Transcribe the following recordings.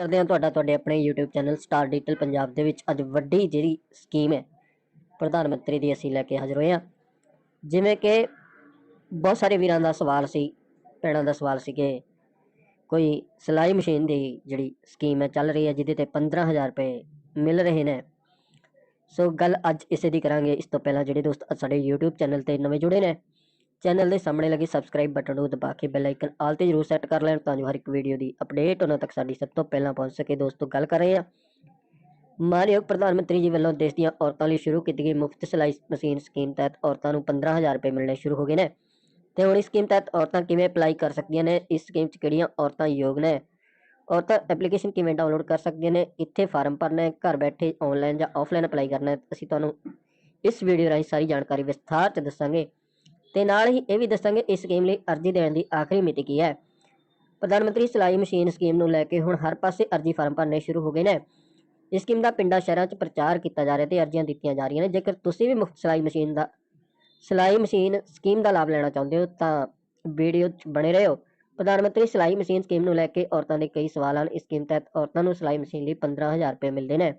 ਕਰਦੇ ਹਾਂ ਤੁਹਾਡਾ, ਤੁਹਾਡੇ ਆਪਣੇ YouTube channel star digital Punjab ਦੇ ਵਿੱਚ ਅੱਜ ਵੱਡੀ ਜਿਹੜੀ ਸਕੀਮ ਹੈ, ਪ੍ਰਧਾਨ ਮੰਤਰੀ ਦੀ ਅਸੀਂ ਲੈ ਕੇ ਹਾਜ਼ਰ ਹੋਏ ਹਾਂ। ਜਿਵੇਂ ਕਿ ਬਹੁਤ ਸਾਰੇ ਵੀਰਾਂ ਦਾ ਸਵਾਲ ਸੀ, ਭੈਣਾਂ ਦਾ ਸਵਾਲ ਸੀ ਕਿ ਕੋਈ ਸਿਲਾਈ ਮਸ਼ੀਨ ਦੀ ਜਿਹੜੀ ਸਕੀਮ ਹੈ ਚੱਲ ਰਹੀ ਹੈ, ਜਿਹਦੇ ਤੇ 15000 ਰੁਪਏ ਮਿਲ ਰਹੇ ਨੇ। ਸੋ ਗੱਲ ਅੱਜ ਇਸੇ ਦੀ ਕਰਾਂਗੇ। ਇਸ ਤੋਂ ਪਹਿਲਾਂ ਜਿਹੜੇ ਦੋਸਤ ਸਾਡੇ YouTube ਚੈਨਲ ਤੇ ਨਵੇਂ ਜੁੜੇ ਨੇ ਚੈਨਲ ਦੇ ਸਾਹਮਣੇ ਲੱਗੇ ਸਬਸਕ੍ਰਾਈਬ ਬਟਨ ਨੂੰ ਦਬਾ ਕੇ ਬੈਲ ਆਈਕਨ ਆਲ ਤੇ ਜਰੂਰ ਸੈੱਟ ਕਰ ਲੈਣ ਤਾਂ ਜੋ ਹਰ ਇੱਕ ਵੀਡੀਓ ਦੀ ਅਪਡੇਟ ਉਹਨਾਂ ਤੱਕ ਸਾਡੀ ਸਭ ਤੋਂ ਪਹਿਲਾਂ ਪਹੁੰਚ ਸਕੇ। ਦੋਸਤੋ, ਗੱਲ ਕਰ ਰਹੇ ਹਾਂ। ਮਾਨਯੋਗ ਪ੍ਰਧਾਨ ਮੰਤਰੀ ਜੀ ਵੱਲੋਂ ਦੇਸ਼ ਦੀਆਂ ਔਰਤਾਂ ਲਈ ਸ਼ੁਰੂ ਕੀਤੀ ਗਈ ਮੁਫਤ ਸਿਲਾਈ ਮਸ਼ੀਨ ਸਕੀਮ ਤਹਿਤ ਔਰਤਾਂ ਨੂੰ 15000 ਰੁਪਏ ਮਿਲਣੇ ਸ਼ੁਰੂ ਹੋ ਗਏ ਨੇ। ਤੇ ਹੁਣ ਇਸ ਸਕੀਮ ਤਹਿਤ ਔਰਤਾਂ ਕਿਵੇਂ ਅਪਲਾਈ ਕਰ ਸਕਦੀਆਂ ਨੇ? ਇਸ ਸਕੀਮ 'ਚ ਕਿਹੜੀਆਂ ਔਰਤਾਂ ਯੋਗ ਨੇ? ਔਰਤਾਂ ਐਪਲੀਕੇਸ਼ਨ ਕਿਵੇਂ ਡਾਊਨਲੋਡ ਕਰ ਸਕਦੀਆਂ ਨੇ? ਇੱਥੇ ਫਾਰਮ ਭਰਨਾ ਹੈ, ਘਰ ਬੈਠੇ ਆਨਲਾਈਨ ਜਾਂ ਆਫਲਾਈਨ ਅਪਲਾਈ ਕਰਨਾ ਹੈ। ਅਸੀਂ ਤੁਹਾਨੂੰ ਇਸ ਵੀਡੀਓ ਰਾਹੀਂ ਸਾਰੀ ਜਾਣਕਾਰੀ ਵਿਸਥਾਰ 'ਚ ਦੱਸਾਂਗੇ। ਤੇ ਨਾਲ ਹੀ ਇਹ ਵੀ ਦੱਸਾਂਗੇ ਇਸ ਸਕੀਮ ਲਈ ਅਰਜ਼ੀ ਦੇਣ ਦੀ ਆਖਰੀ ਮਿਤੀ ਕੀ ਹੈ। ਪ੍ਰਧਾਨ ਮੰਤਰੀ ਸਿਲਾਈ ਮਸ਼ੀਨ ਸਕੀਮ ਨੂੰ ਲੈ ਕੇ ਹੁਣ ਹਰ ਪਾਸੇ ਅਰਜ਼ੀ ਫਾਰਮ ਭਰਨੇ ਸ਼ੁਰੂ ਹੋ ਗਏ ਨੇ। ਇਸ ਸਕੀਮ ਦਾ ਪਿੰਡਾਂ ਸ਼ਹਿਰਾਂ 'ਚ ਪ੍ਰਚਾਰ ਕੀਤਾ ਜਾ ਰਿਹਾ ਤੇ ਅਰਜ਼ੀਆਂ ਦਿੱਤੀਆਂ ਜਾ ਰਹੀਆਂ ਨੇ। ਜੇਕਰ ਤੁਸੀਂ ਵੀ ਮੁਫਤ ਸਿਲਾਈ ਮਸ਼ੀਨ ਦਾ ਸਿਲਾਈ ਮਸ਼ੀਨ ਸਕੀਮ ਦਾ ਲਾਭ ਲੈਣਾ ਚਾਹੁੰਦੇ ਹੋ ਤਾਂ ਵੀਡੀਓ 'ਚ ਬਣੇ ਰਹੋ। ਪ੍ਰਧਾਨ ਮੰਤਰੀ ਸਿਲਾਈ ਮਸ਼ੀਨ ਸਕੀਮ ਨੂੰ ਲੈ ਕੇ ਔਰਤਾਂ ਦੇ ਕਈ ਸਵਾਲ ਹਨ। ਇਸ ਸਕੀਮ ਤਹਿਤ ਔਰਤਾਂ ਨੂੰ ਸਿਲਾਈ ਮਸ਼ੀਨ ਲਈ 15000 ਰੁਪਏ ਮਿਲਦੇ ਨੇ।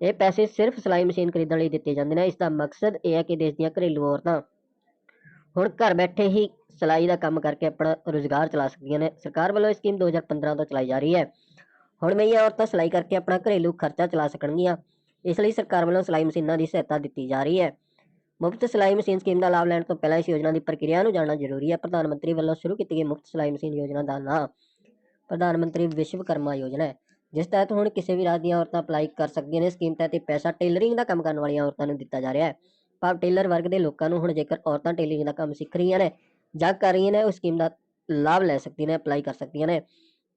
ਇਹ ਪੈਸੇ ਸਿਰਫ ਸਿਲਾਈ ਮਸ਼ੀਨ ਖਰੀਦਣ ਲਈ ਦਿੱਤੇ ਜਾਂਦੇ ਨੇ। ਇਸ ਦਾ ਮਕਸਦ ਇਹ ਹੈ ਕਿ ਦੇਸ਼ ਦੀਆਂ ਘਰੇਲੂ ਔਰਤਾਂ ਹੁਣ ਘਰ ਬੈਠੇ ਹੀ ਸਿਲਾਈ ਦਾ ਕੰਮ ਕਰਕੇ ਆਪਣਾ ਰੋਜ਼ਗਾਰ ਚਲਾ ਸਕਦੀਆਂ ਨੇ। ਸਰਕਾਰ ਵੱਲੋਂ ਇਹ ਸਕੀਮ 2015 ਤੋਂ ਚਲਾਈ ਜਾ ਰਹੀ ਹੈ। ਹੁਣ ਮਈਆਂ ਔਰਤਾਂ ਸਿਲਾਈ ਕਰਕੇ ਆਪਣਾ ਘਰੇਲੂ ਖਰਚਾ ਚਲਾ ਸਕਣਗੀਆਂ। ਇਸ ਲਈ ਸਰਕਾਰ ਵੱਲੋਂ ਸਿਲਾਈ ਮਸ਼ੀਨਾਂ ਦੀ ਸਹਾਇਤਾ ਦਿੱਤੀ ਜਾ ਰਹੀ ਹੈ। ਮੁਫਤ ਸਿਲਾਈ ਮਸ਼ੀਨ ਸਕੀਮ ਦਾ ਲਾਭ ਲੈਣ ਤੋਂ ਪਹਿਲਾਂ ਇਸ ਯੋਜਨਾ ਦੀ ਪ੍ਰਕਿਰਿਆ ਨੂੰ ਜਾਣਨਾ ਜ਼ਰੂਰੀ ਹੈ। ਪ੍ਰਧਾਨ ਮੰਤਰੀ ਵੱਲੋਂ ਸ਼ੁਰੂ ਕੀਤੀ ਗਈ ਮੁਫਤ ਸਿਲਾਈ ਮਸ਼ੀਨ ਯੋਜਨਾ ਦਾ ਨਾਮ ਪ੍ਰਧਾਨ ਮੰਤਰੀ ਵਿਸ਼ਵਕਰਮਾ ਯੋਜਨਾ ਹੈ। ਜਿਸ ਤਹਿਤ ਹੁਣ ਕਿਸੇ ਵੀ ਰਾਜ ਦੀਆਂ ਔਰਤਾਂ ਅਪਲਾਈ ਕਰ ਸਕਦੀਆਂ ਨੇ। ਸਕੀਮ ਤਹਿਤ ਇਹ ਪੈਸਾ ਟੇਲਰਿੰਗ ਦਾ ਕੰਮ ਕਰਨ ਵਾਲੀਆਂ ਔਰਤਾਂ ਨੂੰ ਦਿੱਤਾ ਜਾ ਰਿਹਾ ਹੈ। ਭਾਵ ਟੇਲਰ ਵਰਗ ਦੇ ਲੋਕਾਂ ਨੂੰ ਹੁਣ ਜੇਕਰ ਔਰਤਾਂ ਟੇਲਿੰਗ ਦਾ ਕੰਮ ਸਿੱਖ ਰਹੀਆਂ ਨੇ ਜਾਂ ਕਰ ਰਹੀਆਂ ਨੇ, ਉਸ ਸਕੀਮ ਦਾ ਲਾਭ ਲੈ ਸਕਦੀਆਂ ਨੇ ਅਪਲਾਈ ਕਰ ਸਕਦੀਆਂ ਨੇ।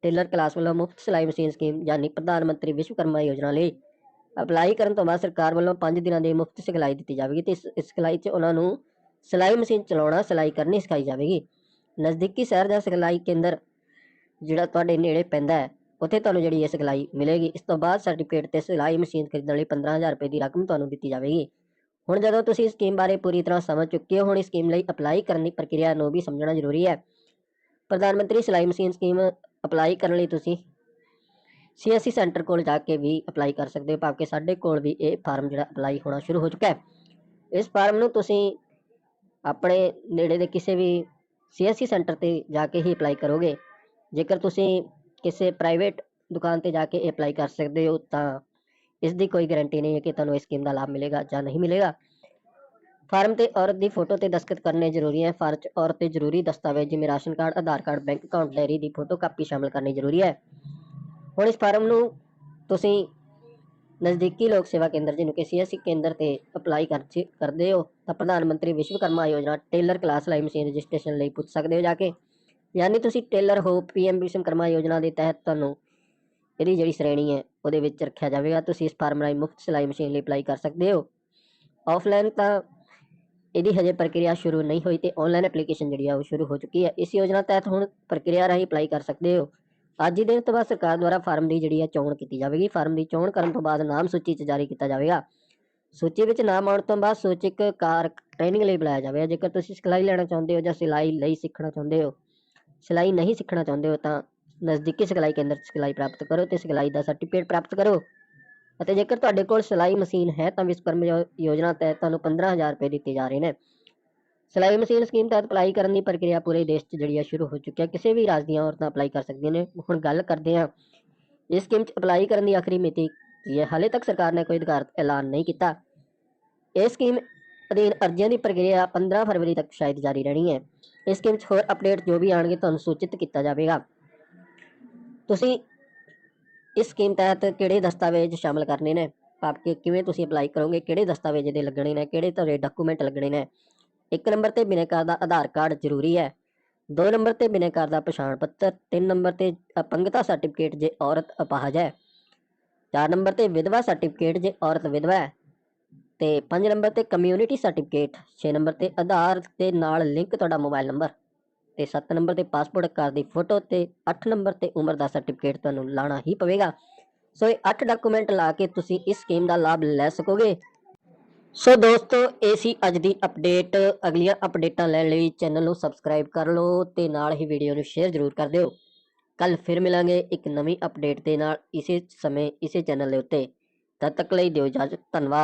ਟੇਲਰ ਕਲਾਸ ਵੱਲੋਂ ਮੁਫਤ ਸਿਲਾਈ ਮਸ਼ੀਨ ਸਕੀਮ ਯਾਨੀ ਪ੍ਰਧਾਨ ਮੰਤਰੀ ਵਿਸ਼ਵਕਰਮਾ ਯੋਜਨਾ ਲਈ ਅਪਲਾਈ ਕਰਨ ਤੋਂ ਬਾਅਦ ਸਰਕਾਰ ਵੱਲੋਂ 5 ਦਿਨਾਂ ਦੀ ਮੁਫਤ ਸਿਖਲਾਈ ਦਿੱਤੀ ਜਾਵੇਗੀ ਤੇ ਇਸ ਸਿਖਲਾਈ 'ਚ ਉਹਨਾਂ ਨੂੰ ਸਿਲਾਈ ਮਸ਼ੀਨ ਚਲਾਉਣਾ, ਸਿਲਾਈ ਕਰਨੀ ਸਿਖਾਈ ਜਾਵੇਗੀ। ਨਜ਼ਦੀਕੀ ਸ਼ਹਿਰ ਦਾ ਸਿਖਲਾਈ ਕੇਂਦਰ ਜਿਹੜਾ ਤੁਹਾਡੇ ਨੇੜੇ ਪੈਂਦਾ ਹੈ, ਉੱਥੇ ਤੁਹਾਨੂੰ ਜਿਹੜੀ ਇਹ ਸਿਖਲਾਈ ਮਿਲੇਗੀ। ਇਸ ਤੋਂ ਬਾਅਦ ਸਰਟੀਫਿਕੇਟ ਤੇ ਸਿਲਾਈ ਮਸ਼ੀਨ ਖਰੀਦਣ ਲਈ 15000 ਰੁਪਏ ਦੀ ਰਕਮ ਤੁਹਾਨੂੰ ਦਿੱਤੀ ਜਾਵੇਗੀ। ਹੁਣ ਜਦੋਂ ਤੁਸੀਂ ਸਕੀਮ ਬਾਰੇ ਪੂਰੀ ਤਰ੍ਹਾਂ ਸਮਝ ਚੁੱਕੇ ਹੋ, ਹੁਣ ਇਸ ਸਕੀਮ ਲਈ ਅਪਲਾਈ ਕਰਨ ਦੀ ਪ੍ਰਕਿਰਿਆ ਨੂੰ ਵੀ ਸਮਝਣਾ ਜ਼ਰੂਰੀ ਹੈ। ਪ੍ਰਧਾਨ ਮੰਤਰੀ, ਸਿਲਾਈ ਮਸ਼ੀਨ ਸਕੀਮ ਅਪਲਾਈ ਕਰਨ ਲਈ ਤੁਸੀਂ ਸੀਐਸਸੀ ਸੈਂਟਰ ਕੋਲ ਜਾ ਕੇ ਵੀ ਅਪਲਾਈ ਕਰ ਸਕਦੇ ਹੋ, ਭਾਵੇਂ ਸਾਡੇ ਕੋਲ ਵੀ ਇਹ ਫਾਰਮ ਜਿਹੜਾ ਅਪਲਾਈ ਹੋਣਾ ਸ਼ੁਰੂ ਹੋ ਚੁੱਕਾ ਹੈ। ਇਸ ਫਾਰਮ ਨੂੰ ਤੁਸੀਂ ਆਪਣੇ ਨੇੜੇ ਦੇ ਕਿਸੇ ਵੀ ਸੀਐਸਸੀ ਸੈਂਟਰ ਤੇ ਜਾ ਕੇ ਹੀ ਅਪਲਾਈ ਕਰੋਗੇ। ਜੇਕਰ ਤੁਸੀਂ ਕਿਸੇ ਪ੍ਰਾਈਵੇਟ ਦੁਕਾਨ ਤੇ ਜਾ ਕੇ ਅਪਲਾਈ ਕਰ ਸਕਦੇ ਹੋ, ਤਾਂ ਇਸ ਦੀ ਕੋਈ ਗਾਰੰਟੀ ਨਹੀਂ ਹੈ ਕਿ ਤੁਹਾਨੂੰ ਇਸ ਸਕੀਮ ਦਾ ਲਾਭ ਮਿਲੇਗਾ ਜਾਂ ਨਹੀਂ ਮਿਲੇਗਾ। ਫਾਰਮ ਤੇ ਔਰਤ ਦੀ ਫੋਟੋ ਤੇ ਦਸਤਖਤ ਕਰਨੇ ਜ਼ਰੂਰੀ ਹੈ। ਫਾਰਮ 'ਚ ਔਰਤ 'ਤੇ ਜ਼ਰੂਰੀ ਦਸਤਾਵੇਜ਼ ਜਿਵੇਂ ration card, Aadhaar card, bank account diary ਦੀ ਫੋਟੋ, ਕਾਪੀ ਸ਼ਾਮਲ ਕਰਨੀ ਜ਼ਰੂਰੀ ਹੈ। ਹੁਣ ਇਸ ਫਾਰਮ ਨੂੰ ਤੁਸੀਂ ਨਜ਼ਦੀਕੀ ਲੋਕ ਸੇਵਾ ਕੇਂਦਰ ਜਿਹਨੂੰ ਕਿ ਸੀਐਸਸੀ ਕੇਂਦਰ ਤੇ ਅਪਲਾਈ ਕਰ ਕਰਦੇ ਹੋ, ਤਾਂ ਪ੍ਰਧਾਨ ਮੰਤਰੀ ਵਿਸ਼ਵਕਰਮਾ ਯੋਜਨਾ ਟੇਲਰ ਕਲਾਸ ਲਾਈ ਮਸ਼ੀਨ ਰਜਿਸਟ੍ਰੇਸ਼ਨ ਲਈ ਪੁੱਛ ਸਕਦੇ ਹੋ ਜਾ ਕੇ। ਯਾਨੀ ਤੁਸੀਂ ਟੇਲਰ ਹੋ ਪੀਐਮ ਵਿਸ਼ਵਕਰਮਾ ਯੋਜਨਾ ਦੇ ਤਹਿਤ ਤੁਹਾਨੂੰ ਇਹਦੀ ਜਿਹੜੀ ਸ਼੍ਰੇਣੀ ਹੈ, ਉਹਦੇ ਵਿੱਚ ਰੱਖਿਆ ਜਾਵੇਗਾ। ਤੁਸੀਂ ਇਸ ਫਾਰਮ ਰਾਹੀਂ ਮੁਫਤ ਸਿਲਾਈ ਮਸ਼ੀਨ ਲਈ ਅਪਲਾਈ ਕਰ ਸਕਦੇ ਹੋ। ਆਫਲਾਈਨ ਤਾਂ ਇਹਦੀ ਹਜੇ ਪ੍ਰਕਿਰਿਆ ਸ਼ੁਰੂ ਨਹੀਂ ਹੋਈ ਤੇ ਆਨਲਾਈਨ ਐਪਲੀਕੇਸ਼ਨ ਜਿਹੜੀ ਆ, ਉਹ ਸ਼ੁਰੂ ਹੋ ਚੁੱਕੀ ਹੈ। ਇਸ ਯੋਜਨਾ ਤਹਿਤ ਹੁਣ ਪ੍ਰਕਿਰਿਆ ਰਾਹੀਂ ਅਪਲਾਈ ਕਰ ਸਕਦੇ ਹੋ। ਅੱਜ ਹੀ ਦਿਨ ਤੋਂ ਬਾਅਦ ਸਰਕਾਰ ਦੁਆਰਾ ਫਾਰਮ ਦੀ ਜਿਹੜੀ ਆ, ਚੋਣ ਕੀਤੀ ਜਾਵੇਗੀ। ਫਾਰਮ ਦੀ ਚੋਣ ਕਰਨ ਤੋਂ ਬਾਅਦ ਨਾਮ ਸੂਚੀ 'ਚ ਜਾਰੀ ਕੀਤਾ ਜਾਵੇਗਾ। ਸੂਚੀ ਵਿੱਚ ਨਾਮ ਆਉਣ ਤੋਂ ਬਾਅਦ ਸੂਚਕ ਕਾਰ ਟ੍ਰੇਨਿੰਗ ਲਈ ਬੁਲਾਇਆ ਜਾਵੇਗਾ ਜੇਕਰ ਤੁਸੀਂ ਸਿਖਲਾਈ ਲੈਣਾ ਚਾਹੁੰਦੇ ਹੋ ਜਾਂ ਸਿਲਾਈ ਲਈ ਸਿੱਖਣਾ ਚਾਹੁੰਦੇ ਹੋ, ਸਿਲਾਈ ਨਹੀਂ ਸਿੱਖਣਾ ਚਾਹੁੰਦੇ ਹੋ ਤਾਂ ਨਜ਼ਦੀਕੀ ਸਿਖਲਾਈ ਕੇਂਦਰ 'ਚ ਸਿਖਲਾਈ ਪ੍ਰਾਪਤ ਕਰੋ ਤੇ ਸਿਖਲਾਈ ਦਾ ਸਰਟੀਫਿਕੇਟ ਪ੍ਰਾਪਤ ਕਰੋ। ਅਤੇ ਜੇਕਰ ਤੁਹਾਡੇ ਕੋਲ ਸਿਲਾਈ ਮਸ਼ੀਨ ਹੈ ਤਾਂ ਵਿਸ਼ਵਕਰਮ ਯੋ- ਯੋਜਨਾ ਤਹਿਤ ਤੁਹਾਨੂੰ 15000 ਰੁਪਏ ਦਿੱਤੇ ਜਾ ਰਹੇ ਨੇ। ਸਿਲਾਈ ਮਸ਼ੀਨ ਸਕੀਮ ਤਹਿਤ ਅਪਲਾਈ ਕਰਨ ਦੀ ਪ੍ਰਕਿਰਿਆ ਪੂਰੇ ਦੇਸ਼ 'ਚ ਜਿਹੜੀ ਆ ਸ਼ੁਰੂ ਹੋ ਚੁੱਕੀ ਹੈ। ਕਿਸੇ ਵੀ ਰਾਜ ਦੀਆਂ ਔਰਤਾਂ ਅਪਲਾਈ ਕਰ ਸਕਦੀਆਂ ਨੇ। ਹੁਣ ਗੱਲ ਕਰਦੇ ਹਾਂ। ਇਸ ਸਕੀਮ 'ਚ ਅਪਲਾਈ ਕਰਨ ਦੀ ਆਖਰੀ ਮਿਤੀ ਕੀ ਹੈ? ਹਾਲੇ ਤੱਕ ਸਰਕਾਰ ਨੇ ਕੋਈ ਅਧਿਕਾਰਤ ਐਲਾਨ ਨਹੀਂ ਕੀਤਾ। ਇਹ ਸਕੀਮ ਅਧੀਨ ਅਰਜ਼ੀਆਂ ਦੀ ਪ੍ਰਕਿਰਿਆ 15 ਫਰਵਰੀ ਤੱਕ ਸ਼ਾਇਦ ਜਾਰੀ ਰਹਿਣੀ ਹੈ। ਇਸ ਸਕੀਮ 'ਚ ਹੋਰ ਅਪਡੇਟ ਜੋ ਵੀ ਆਣਗੇ ਤੁਹਾਨੂੰ ਸੂਚਿਤ ਕੀਤਾ ਜਾਵੇਗਾ। ਤੁਸੀਂ ਇਸ ਸਕੀਮ ਤਹਿਤ ਕਿਹੜੇ ਦਸਤਾਵੇਜ਼ ਸ਼ਾਮਲ ਕਰਨੇ ਨੇ? ਭਾਵ ਕਿ ਕਿਵੇਂ ਤੁਸੀਂ ਅਪਲਾਈ ਕਰੋਗੇ? ਕਿਹੜੇ ਦਸਤਾਵੇਜ਼ ਦੇ ਲੱਗਣੇ ਨੇ? ਕਿਹੜੇ ਤੁਹਾਡੇ ਡਾਕੂਮੈਂਟ ਲੱਗਣੇ ਨੇ? ਇੱਕ ਨੰਬਰ ਤੇ ਬਿਨੈਕਾਰ ਦਾ ਆਧਾਰ ਕਾਰਡ ਜ਼ਰੂਰੀ ਹੈ। ਦੋ ਨੰਬਰ ਤੇ ਬਿਨੈਕਾਰ ਦਾ ਪਛਾਣ ਪੱਤਰ, ਤਿੰਨ ਨੰਬਰ ਤੇ ਅਪੰਗਤਾ ਸਰਟੀਫਿਕੇਟ ਜੇ ਔਰਤ ਅਪਾਹਜ ਹੈ। ਚਾਰ ਨੰਬਰ ਤੇ ਵਿਧਵਾ ਸਰਟੀਫਿਕੇਟ ਜੇ ਔਰਤ ਵਿਧਵਾ ਹੈ। ਤੇ ਪੰਜ ਨੰਬਰ ਤੇ ਕਮਿਊਨਿਟੀ ਸਰਟੀਫਿਕੇਟ 6 ਨੰਬਰ ਤੇ ਆਧਾਰ ਦੇ ਨਾਲ ਲਿੰਕ ਤੁਹਾਡਾ ਮੋਬਾਈਲ ਨੰਬਰ ਤੇ 7 ਨੰਬਰ ਤੇ ਪਾਸਪੋਰਟ ਕਾਰ ਦੀ ਫੋਟੋ ਤੇ 8 ਨੰਬਰ ਤੇ ਉਮਰ ਦਾ ਸਰਟੀਫਿਕੇਟ ਤੁਹਾਨੂੰ ਲਾਣਾ ਹੀ ਪਵੇਗਾ। ਸੋ ਇਹ 8 ਡਾਕੂਮੈਂਟ ਲਾ ਕੇ ਤੁਸੀਂ ਇਸ ਸਕੀਮ ਦਾ ਲਾਭ ਲੈ ਸਕੋਗੇ। ਸੋ ਦੋਸਤੋ, ਇਹ ਸੀ ਅੱਜ ਦੀ ਅਪਡੇਟ ਅਗਲੀਆਂ ਅਪਡੇਟਾਂ ਲੈਣ ਲਈ ਚੈਨਲ ਨੂੰ ਸਬਸਕ੍ਰਾਈਬ ਕਰ ਲਓ ਤੇ ਨਾਲ ਹੀ ਵੀਡੀਓ ਨੂੰ ਸ਼ੇਅਰ ਜ਼ਰੂਰ ਕਰ ਦਿਓ। ਕੱਲ ਫਿਰ ਮਿਲਾਂਗੇ ਇੱਕ ਨਵੀਂ ਅਪਡੇਟ ਦੇ ਨਾਲ ਇਸੇ ਸਮੇਂ, ਇਸੇ ਚੈਨਲ ਦੇ ਉੱਤੇ। ਤਦ ਤੱਕ ਲਈ ਦਿਓ ਇਜਾਜ਼ਤ, ਧੰਨਵਾਦ।